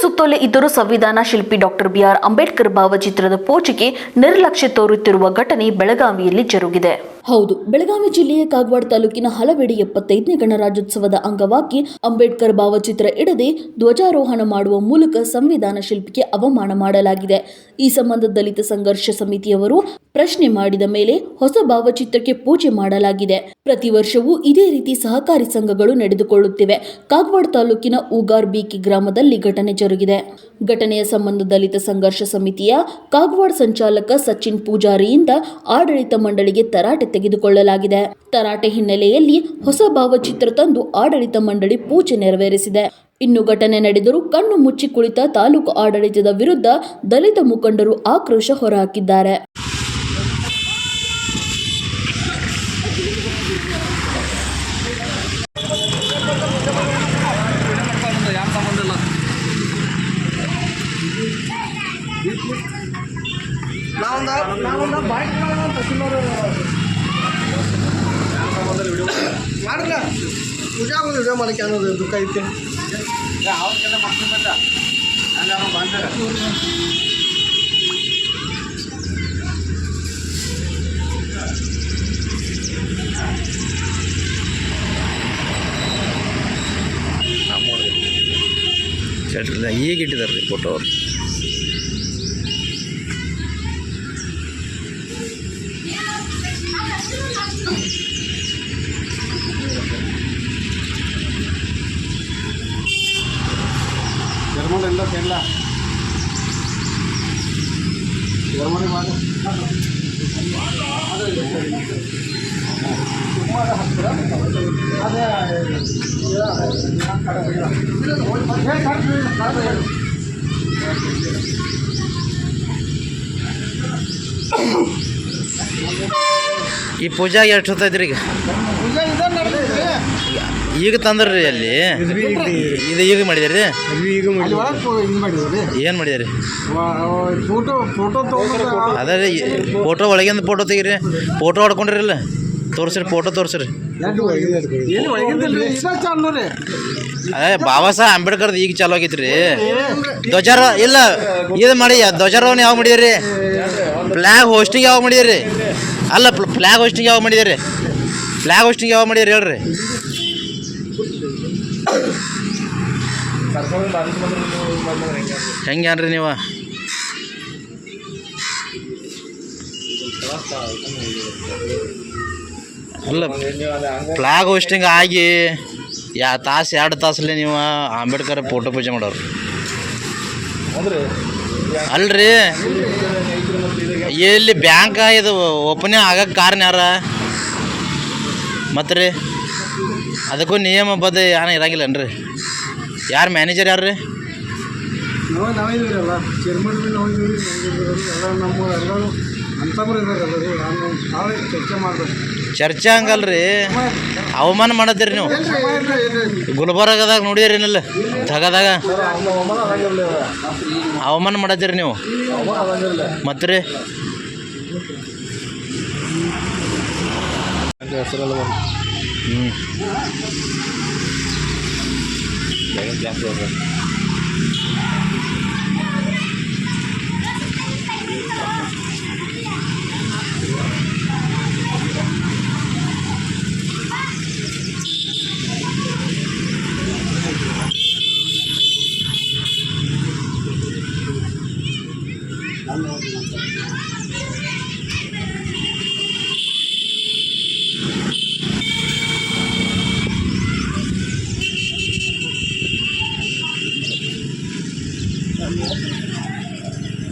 ಸುತ್ತೋಲೆ ಇದ್ದರೂ ಸಂವಿಧಾನ ಶಿಲ್ಪಿ ಡಾಕ್ಟರ್ ಬಿಆರ್ ಅಂಬೇಡ್ಕರ್ ಭಾವಚಿತ್ರದ ಪೋಚಿಗೆ ನಿರ್ಲಕ್ಷ್ಯ ತೋರುತ್ತಿರುವ ಘಟನೆ ಬೆಳಗಾವಿಯಲ್ಲಿ ಜರುಗಿದೆ. ಹೌದು, ಬೆಳಗಾವಿ ಜಿಲ್ಲೆಯ ಕಾಗವಾಡ ತಾಲೂಕಿನ ಹಲವೆಡೆ ಎಪ್ಪತ್ತೈದನೇ ಗಣರಾಜ್ಯೋತ್ಸವದ ಅಂಗವಾಗಿ ಅಂಬೇಡ್ಕರ್ ಭಾವಚಿತ್ರ ಇಡದೆ ಧ್ವಜಾರೋಹಣ ಮಾಡುವ ಮೂಲಕ ಸಂವಿಧಾನ ಶಿಲ್ಪಿಗೆ ಅವಮಾನ ಮಾಡಲಾಗಿದೆ. ಈ ಸಂಬಂಧ ದಲಿತ ಸಂಘರ್ಷ ಸಮಿತಿಯವರು ಪ್ರಶ್ನೆ ಮಾಡಿದ ಮೇಲೆ ಹೊಸ ಭಾವಚಿತ್ರಕ್ಕೆ ಪೂಜೆ ಮಾಡಲಾಗಿದೆ. ಪ್ರತಿ ವರ್ಷವೂ ಇದೇ ರೀತಿ ಸಹಕಾರಿ ಸಂಘಗಳು ನಡೆದುಕೊಳ್ಳುತ್ತಿವೆ. ಕಾಗವಾಡ ತಾಲೂಕಿನ ಉಗಾರ್ ಬೀಕಿ ಗ್ರಾಮದಲ್ಲಿ ಘಟನೆ ಜರುಗಿದೆ. ಘಟನೆಯ ಸಂಬಂಧ ದಲಿತ ಸಂಘರ್ಷ ಸಮಿತಿಯ ಕಾಗವಾಡ ಸಂಚಾಲಕ ಸಚಿನ್ ಪೂಜಾರಿಯಿಂದ ಆಡಳಿತ ಮಂಡಳಿಗೆ ತರಾಟೆ ತೆಗೆದುಕೊಳ್ಳಲಾಗಿದೆ. ತರಾಟೆ ಹಿನ್ನೆಲೆಯಲ್ಲಿ ಹೊಸ ಭಾವಚಿತ್ರ ತಂದು ಆಡಳಿತ ಮಂಡಳಿ ಪೂಜೆ ನೆರವೇರಿಸಿದೆ. ಇನ್ನು ಘಟನೆ ನಡೆದರೂ ಕಣ್ಣು ಮುಚ್ಚಿ ಕುಳಿತ ತಾಲೂಕು ಆಡಳಿತದ ವಿರುದ್ಧ ದಲಿತ ಮುಖಂಡರು ಆಕ್ರೋಶ ಹೊರಹಾಕಿದ್ದಾರೆ. ಯಾರು ಸಂಬಂಧ ಇಲ್ಲ ಮಾಡೋಣ ಅಂತ ಮಾಡಿಲ್ಲ ಪೂಜಾ ಆಗೋದು ವಿಡಿಯೋ ಮಾಡಕ್ಕೆ ಅನ್ನೋದು ದುಃಖ ಐತೆ ಅವ್ರಿಗೆಲ್ಲ ಮಕ್ಕಳು ಬೇಡ ಹಂಗಾರು ಬಂದರೆ ಶಟ್ರಿಲ್ಲ ಈಗ ಇಟ್ಟಿದ್ದಾರೆ ರೀ ಫೋಟೋ ಅವ್ರು ಜರ್ಮನ್ ಎಲ್ಲ ಕೇರಳ ಜರ್ಮನಿ ಮಾಡಿ ಈ ಪೂಜಾಗೆ ಎಷ್ಟು ಹೊತ್ತೈತ್ರಿ ಈಗ? ಪೂಜೆ ಇದೆ ನಡೆದಿದೆ ಈಗ ತಂದ್ರಿ ಅಲ್ಲಿ? ಇದು ಈಗ ಮಾಡಿದಿರಿ? ಈಗ ಏನು ಮಾಡಿದಿರಿ? ಫೋಟೋ ಫೋಟೋ ಅದೇ ರೀ ಫೋಟೋ ಒಳಗಿಂದ ಫೋಟೋ ತೆಗೀರಿ. ಫೋಟೋ ಹೊಡ್ಕೊಂಡ್ರಿಲ್ಲ ತೋರಿಸ್ರಿ ಫೋಟೋ ತೋರಿಸ್ರಿ ಅದೇ ಬಾಬಾ ಸಾಹೇಬ್ ಅಂಬೇಡ್ಕರ್ ಈಗ ಚಾಲು ಆಗೈತೆ ರೀ ಧ್ವಜಾರ ಇಲ್ಲ ಇದು ಮಾಡಿ ಧ್ವಜಾರೋಹಣ ಯಾವಾಗ ಮಾಡಿದಿರಿ? ಫ್ಲಾಗ್ ಹೋಸ್ಟಿಂಗ್ ಯಾವಾಗ ಮಾಡಿದಿರಿ? ಅಲ್ಲ ಫ್ಲ್ಯಾಗ್ ಹೋಸ್ಟಿಂಗ್ ಯಾವಾಗ ಮಾಡಿದಿರಿ? ಫ್ಲ್ಯಾಗ್ ಹೋಸ್ಟಿಂಗ್ ಯಾವಾಗ ಮಾಡಿದಿರಿ ಹೇಳ್ರಿ. ಹೆಂಗೆ ಅನ್ರಿ ನೀವು? ಅಲ್ಲ ಫ್ಲಾಗ್ ಹೋಸ್ಟಿಂಗ್ ಆಗಿ ಯಾ ತಾಸು ಎರಡು ತಾಸಲ್ಲಿ ನೀವು ಅಂಬೇಡ್ಕರ್ ಫೋಟೋ ಪೂಜೆ ಮಾಡೋರು. ಅಲ್ರಿ ಎಲ್ಲಿ ಬ್ಯಾಂಕ್ ಇದು ಓಪನಿಂಗ್ ಆಗಕ್ಕೆ ಕಾರಣ ಯಾರ? ಮತ್ತು ರೀ ಅದಕ್ಕೂ ನಿಯಮಬದ್ಧ ಏನು ಇರಂಗಿಲ್ಲನ್ರಿ? ಯಾರು ಮ್ಯಾನೇಜರ್ ಯಾರು ರೀ ನಾವು ನಾವಿದ್ದೀರಲ್ಲ ಚೇರ್ಮನ್ ಬಿ ನಾವಿದ್ದೀವಿ ಎಲ್ಲ ನಮ್ಮ ಎಲ್ಲರೂ ಅಂತಮ್ರು ಇದಾರಲ್ಲ ರೀ. ನಾನು ನಾವೇ ಚರ್ಚೆ ಮಾಡ್ಬೇಕು. ಚರ್ಚೆ ಹಂಗಲ್ರಿ. ಅವಮಾನ ಮಾಡತ್ತೀರಿ ನೀವು. ಗುಲ್ಬರ್ಗದಾಗ ನೋಡಿದ್ರಿ ಏನಿಲ್ಲ? ತಗದಾಗ ಅವಮಾನ ಮಾಡತ್ತೀರಿ ನೀವು. ಮತ್ತೆ ರೀ ಹೆಸರೆಲ್ಲ ừ. để nó ra rồi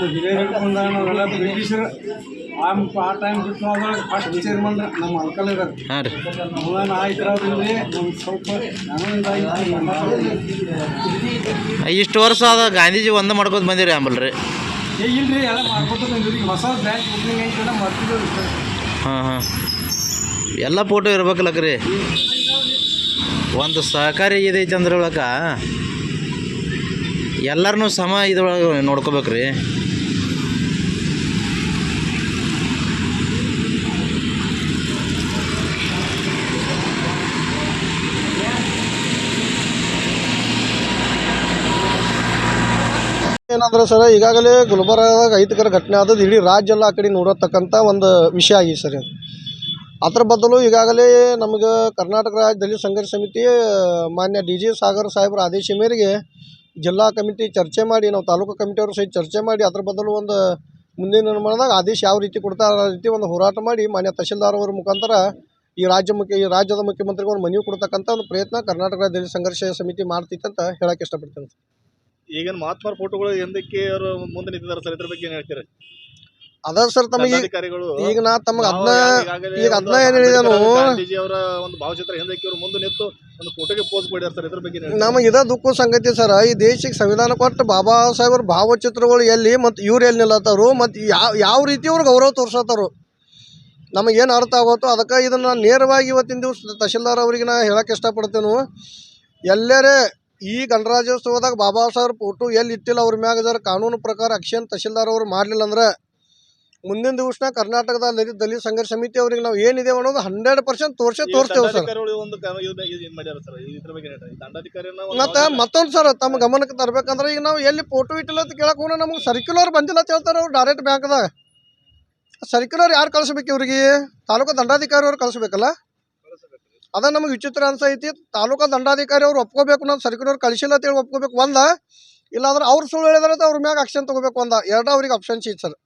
ಹ್ಞೂ ಬಂದಾಗ ನಾವೆಲ್ಲ ಬ್ರಿಟಿಷರು ಆ ಆ ಟೈಮ್ ಬಿಟ್ಟು ಹೋದಾಗ ಫಸ್ಟ್ ಚೇರ್ಮನ್ ನಮ್ಮ ಅಂಕಲ್ ಇದ್ದಾರೆ ಹಾಂ ರೀ. ಅವನ ನಮ್ಗೆ ಸ್ವಲ್ಪ ಇಷ್ಟು ವರ್ಷ ಆದ ಗಾಂಧೀಜಿ ಒಂದು ಮಾಡ್ಕೊತ ಬಂದಿರಿ ಅಂಬಲ್ರಿ ಏ ಇಲ್ರಿ ಎಲ್ಲ ಮಾಡ್ಕೊತ ಬಂದಿರಿ ಹೊಸ ಬ್ಯಾಂಕ್ ಓಪನಿಂಗ್ ಐತೆ ಹಾಂ ಹಾಂ. ಎಲ್ಲ ಫೋಟೋ ಇರ್ಬೇಕಲ್ಲ ರೀ ಒಂದು ಸಹಕಾರಿ ಇದೈತೆ ಅಂದ್ರೆ ಒಳಗ ಎಲ್ಲರನ್ನೂ ಸಮ ಇದ್ರೊಳಗೆ ನೋಡ್ಕೋಬೇಕು ಏನಂದ್ರೆ ಸರ್, ಈಗಾಗಲೇ ಗುಲ್ಬರ್ಗದಾಗ ಐತಿಕರ ಘಟನೆ ಆದದ್ದು ಇಡೀ ರಾಜ್ಯ ಎಲ್ಲ ಆ ಕಡೆ ನೋಡತಕ್ಕಂಥ ಒಂದು ವಿಷಯ ಆಗಿದೆ ಸರ್ ಅದು ಅದ್ರ ಬದಲು ಈಗಾಗಲೇ ನಮಗೆ ಕರ್ನಾಟಕ ರಾಜ್ಯ ದಲಿತ ಸಂಘರ್ಷ ಸಮಿತಿ ಮಾನ್ಯ ಡಿ ಜಿ ಸಾಗರ್ ಸಾಹೇಬರ ಆದೇಶ ಮೇರೆಗೆ ಜಿಲ್ಲಾ ಕಮಿಟಿ ಚರ್ಚೆ ಮಾಡಿ, ನಾವು ತಾಲೂಕು ಕಮಿಟಿಯವರು ಸಹಿತ ಚರ್ಚೆ ಮಾಡಿ, ಅದ್ರ ಬದಲು ಒಂದು ಮುಂದಿನ ನಿರ್ಮಾಣದಾಗ ಆದೇಶ ಯಾವ ರೀತಿ ಕೊಡ್ತಾರೆ ರೀತಿ ಒಂದು ಹೋರಾಟ ಮಾಡಿ, ಮಾನ್ಯ ತಹಶೀಲ್ದಾರ್ ಅವರ ಮುಖಾಂತರ ಈ ರಾಜ್ಯ ಮುಖ್ಯ, ಈ ರಾಜ್ಯದ ಮುಖ್ಯಮಂತ್ರಿಗೆ ಒಂದು ಮನವಿ ಕೊಡ್ತಕ್ಕಂಥ ಒಂದು ಪ್ರಯತ್ನ ಕರ್ನಾಟಕ ದಲಿತ ಸಂಘರ್ಷ ಸಮಿತಿ ಮಾಡ್ತಿತ್ತು ಅಂತ ಹೇಳಕ್ಕೆ ಇಷ್ಟಪಡ್ತೇನೆ ಈಗಿನ ಮಹಾತ್ಮರ ಫೋಟೋಗಳು ಎಂದಕ್ಕೆ ಅವರು ಮುಂದೆ ನಿಂತಿದ್ದಾರೆ ಸರ್? ಇದ್ರ ಬಗ್ಗೆ ಏನ್ ಹೇಳ್ತೀರಿ? ಅದ ಸರ್ ತಮಗೆ ಈಗ ನಾ ತಮಗೆ ಅದನ್ನ ಈಗ ಅದ್ನ ಅದನ್ನ ಏನು ಹೇಳಿದನು ಗಾಂಧೀಜಿ ಅವರ ಒಂದು ಭಾವಚಿತ್ರ ಹಿಂದಕ್ಕೆ ಇವರು ಮುಂದೆ ನಿಂತು ಒಂದು ಫೋಟೋಗೆ ಪೋಸ್ ಮಾಡಿದ್ದಾರೆ ಸರ್? ಇದ್ರ ಬಗ್ಗೆ? ನಮಗೆ ಇದ ದುಃಖ ಸಂಗತಿ ಸರ್. ಈ ದೇಶಕ್ಕೆ ಸಂವಿಧಾನ ಕೊಟ್ಟು ಬಾಬಾ ಸಾಹೇಬ್ರ ಭಾವಚಿತ್ರಗಳು ಎಲ್ಲಿ ಮತ್ತು ಇವ್ರು ಎಲ್ಲಿ ನಿಲ್ಲತ್ತಾರು? ಮತ್ತು ಯಾವ ಯಾವ ರೀತಿ ಅವ್ರು ಗೌರವ ತೋರ್ಸತ್ತಾರು? ನಮಗೇನು ಅರ್ಥ ಆಗುತ್ತೋ ಅದಕ್ಕೆ ಇದನ್ನು ನೇರವಾಗಿ ಇವತ್ತಿನ ದಿವಸ ತಹಶೀಲ್ದಾರ್ ಅವ್ರಿಗೆ ನಾ ಹೇಳಕ್ಕೆ ಇಷ್ಟಪಡ್ತೇನೆ. ಎಲ್ಲರೇ ಈ ಗಣರಾಜ್ಯೋತ್ಸವದಾಗ ಬಾಬಾ ಸಾಹೇಬ್ರ ಫೋಟೋ ಎಲ್ಲಿ ಇಟ್ಟಿಲ್ಲ ಅವ್ರ ಮ್ಯಾಗ ಜರ ಕಾನೂನು ಪ್ರಕಾರ ಅಕ್ಷನ್ ತಹಶೀಲ್ದಾರ್ ಅವರು ಮಾಡಲಿಲ್ಲ ಅಂದ್ರೆ ಮುಂದಿನ ದಿವಸ ಕರ್ನಾಟಕದ ದಲಿತ ದಲಿತ ಸಂಘರ್ಷ ಸಮಿತಿ ಅವ್ರಿಗೆ ನಾವು ಏನಿದೆ ಅನ್ನೋದು ಹಂಡ್ರೆಡ್ ಪರ್ಸೆಂಟ್ ತೋರಿಸೇ ತೋರಿಸ್ತೇವೆ ಸರ್. ಮತ್ತೆ ಮತ್ತೊಂದು ಸರ್ ತಮ್ಮ ಗಮನಕ್ಕೆ ತರ್ಬೇಕಂದ್ರೆ ಈಗ ನಾವು ಎಲ್ಲಿ ಫೋಟೋ ಇಟ್ಟಿಲ್ಲ ಅಂತ ಕೇಳಕ್ ಹೋಗೋಣ ನಮ್ಗೆ ಸರ್ಕ್ಯುಲರ್ ಬಂದಿಲ್ಲ ಅಂತ ಹೇಳ್ತಾರೆ ಅವ್ರು ಡೈರೆಕ್ಟ್ ಬ್ಯಾಂಕ್ದಾಗ ಸರ್ಕ್ಯುಲರ್ ಯಾರು ಕಳಿಸ್ಬೇಕು ಇವ್ರಿಗೆ? ತಾಲೂಕು ದಂಡಾಧಿಕಾರಿ ಅವ್ರು ಕಳಿಸ್ಬೇಕಲ್ಲ? ಅದ ನಮಗೆ ವಿಚಿತ್ರ ಅನ್ಸೈತಿ ತಾಲೂಕಾ ದಂಡಾಧಿಕಾರಿ ಅವ್ರು ಒಪ್ಕೋಬೇಕು, ನಾವು ಸರ್ಕ್ಯುಲರ್ ಕಳಿಸಿಲ್ಲ ಅಂತ ಹೇಳಿ ಒಪ್ಕೋಬೇಕು ಒಂದ. ಇಲ್ಲಾಂದ್ರೆ ಅವ್ರು ಸುಳ್ಳು ಹೇಳಿದ್ರೆ ಅವ್ರ ಮ್ಯಾಗ ಆಕ್ಷನ್ ತಗೋಬೇಕು ಒಂದ. ಎರಡು ಅವ್ರಿಗೆ ಆಪ್ಷನ್ಸ್ ಇತ್ತು ಸರ್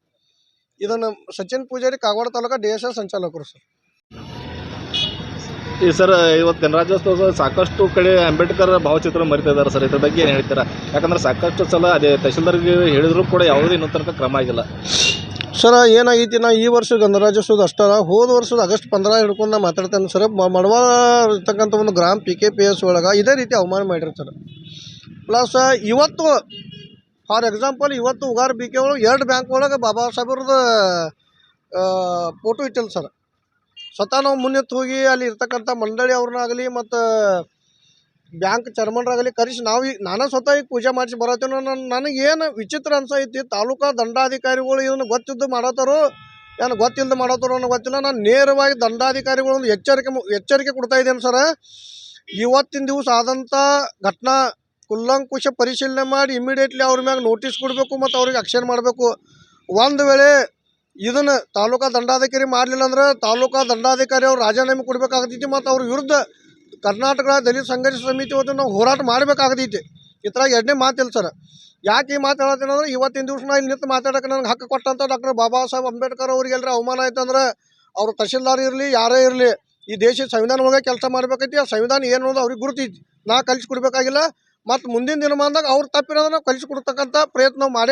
ಇದನ್ನು Sachin Pujari Kagwad taluka D S S ಸಂಚಾಲಕರು sir ಈ ಸರ್ ಇವತ್ತು ಗಣರಾಜ್ಯೋತ್ಸವ ಸಾಕಷ್ಟು ಕಡೆ ಅಂಬೇಡ್ಕರ್ ಭಾವಚಿತ್ರ ಮರಿತಾ ಇದ್ದಾರೆ ಸರ್ ಇದ್ರ ಬಗ್ಗೆ ಏನು ಹೇಳ್ತೀರಾ? ಯಾಕಂದ್ರೆ ಸಾಕಷ್ಟು ಸಲ ಅದೇ ತಹಶೀಲ್ದಾರ್ಗೆ ಹೇಳಿದ್ರು ಕೂಡ ಯಾವುದೇ ಇನ್ನೂ ಕ್ರಮ ಆಗಿಲ್ಲ. ಸರ್, ಏನಾಗೈತಿ? ನಾ ಈ ವರ್ಷ ಗಣರಾಜ್ಯೋತ್ಸವದ ಅಷ್ಟ ಹೋದ ವರ್ಷದ ಆಗಸ್ಟ್ ಪಂದ್ರ ಹಿಡ್ಕೊಂಡು ನಾ ಮಾತಾಡ್ತೇನೆ ಸರ್. ಮಡವಾ ಇರ್ತಕ್ಕಂಥ ಒಂದು ಗ್ರಾಮ ಪಿ ಕೆ ಪಿ ಎಸ್ ಒಳಗೆ ಇದೇ ರೀತಿ ಅವಮಾನ ಮಾಡಿರ್ತಾರೆ ಪ್ಲಸ್ ಇವತ್ತು ಫಾರ್ ಎಕ್ಸಾಂಪಲ್ ಇವತ್ತು ಉಗಾರ್ ಬಿ ಕೆ ಒಳಗೆ ಎರಡು ಬ್ಯಾಂಕ್ ಒಳಗೆ ಬಾಬಾ ಸಾಹೇಬ್ರದ ಫೋಟೋ ಇಟ್ಟಿಲ್ಲ ಸರ್. ಸ್ವತಃ ನಾವು ಮುನ್ನೆತ್ತು ಹೋಗಿ ಅಲ್ಲಿ ಇರ್ತಕ್ಕಂಥ ಮಂಡಳಿ ಅವ್ರನ್ನಾಗಲಿ ಮತ್ತು ಬ್ಯಾಂಕ್ ಚೇರ್ಮನ್ರಾಗಲಿ ಕರೆಸಿ ನಾವು ಈಗ ನಾನೇ ಸ್ವತಃ ಈಗ ಪೂಜೆ ಮಾಡಿಸಿ ಬರತ್ತೇನೋ ನನ್ನ ನನಗೇನು ವಿಚಿತ್ರ ಅನ್ಸೈತಿ, ತಾಲೂಕಾ ದಂಡಾಧಿಕಾರಿಗಳು ಇದನ್ನು ಗೊತ್ತಿದ್ದು ಮಾಡತ್ತಾರೋ, ಏನು ಗೊತ್ತಿಲ್ಲದೆ ಮಾಡತ್ತಾರೋ ಅನ್ನೋ ಗೊತ್ತಿಲ್ಲ. ನಾನು ನೇರವಾಗಿ ದಂಡಾಧಿಕಾರಿಗಳು ಒಂದು ಎಚ್ಚರಿಕೆ ಎಚ್ಚರಿಕೆ ಕೊಡ್ತಾ ಇದ್ದೇನೆ ಸರ. ಇವತ್ತಿನ ದಿವಸ ಆದಂಥ ಘಟನಾ ಕುಲ್ಲಂಕುಶ ಪರಿಶೀಲನೆ ಮಾಡಿ ಇಮಿಡಿಯೇಟ್ಲಿ ಅವ್ರ ಮ್ಯಾಗ ನೋಟಿಸ್ ಕೊಡಬೇಕು ಮತ್ತು ಅವ್ರಿಗೆ ಆಕ್ಷನ್ ಮಾಡಬೇಕು. ಒಂದು ವೇಳೆ ಇದನ್ನು ತಾಲೂಕಾ ದಂಡಾಧಿಕಾರಿ ಮಾಡಲಿಲ್ಲ ಅಂದ್ರೆ ತಾಲೂಕಾ ದಂಡಾಧಿಕಾರಿ ಅವ್ರು ರಾಜೀನಾಮೆ ಕೊಡಬೇಕಾಗ್ತೈತಿ ಮತ್ತು ಅವ್ರ ವಿರುದ್ಧ ಕರ್ನಾಟಕ ದಲಿತ ಸಂಘರ್ಷ ಸಮಿತಿ ಹೊತ್ತು ನಾವು ಹೋರಾಟ ಮಾಡಬೇಕಾಗದೈತೆ. ಥರ ಎರಡನೇ ಮಾತಿಲ್ಲ ಸರ್. ಯಾಕೆ ಈ ಮಾತು ಹೇಳತ್ತೀನಿ ಅಂದ್ರೆ ಇವತ್ತಿನ ದಿವಸ ನಾ ಇಲ್ಲಿ ನಿಂತು ಮಾತಾಡೋಕೆ ನನಗೆ ಹಕ್ಕು ಕೊಟ್ಟಂಥ ಡಾಕ್ಟರ್ ಬಾಬಾ ಸಾಹೇಬ್ ಅಂಬೇಡ್ಕರ್ ಅವ್ರಿಗೆ ಎಲ್ಲರ ಅವಮಾನ ಆಯ್ತು ಅವರು ತಹಶೀಲ್ದಾರ್ ಇರಲಿ, ಯಾರೇ ಇರಲಿ, ಈ ದೇಶದ ಸಂವಿಧಾನ ಒಳಗೆ ಕೆಲಸ ಮಾಡ್ಬೇಕೈತಿ, ಆ ಸಂವಿಧಾನ ಏನು ಅನ್ನೋದು ಅವ್ರಿಗೆ ಗುರುತೈತಿ ನಾ ಕಲಿಸ್ಕೊಡ್ಬೇಕಾಗಿಲ್ಲ ಮತ್ತು ಮುಂದಿನ ದಿನಮಾನದಾಗ ಅವ್ರು ತಪ್ಪಿರೋದನ್ನ ಕಲಿಸ್ಕೊಡ್ತಕ್ಕಂಥ ಪ್ರಯತ್ನ ನಾವು ಮಾಡೇ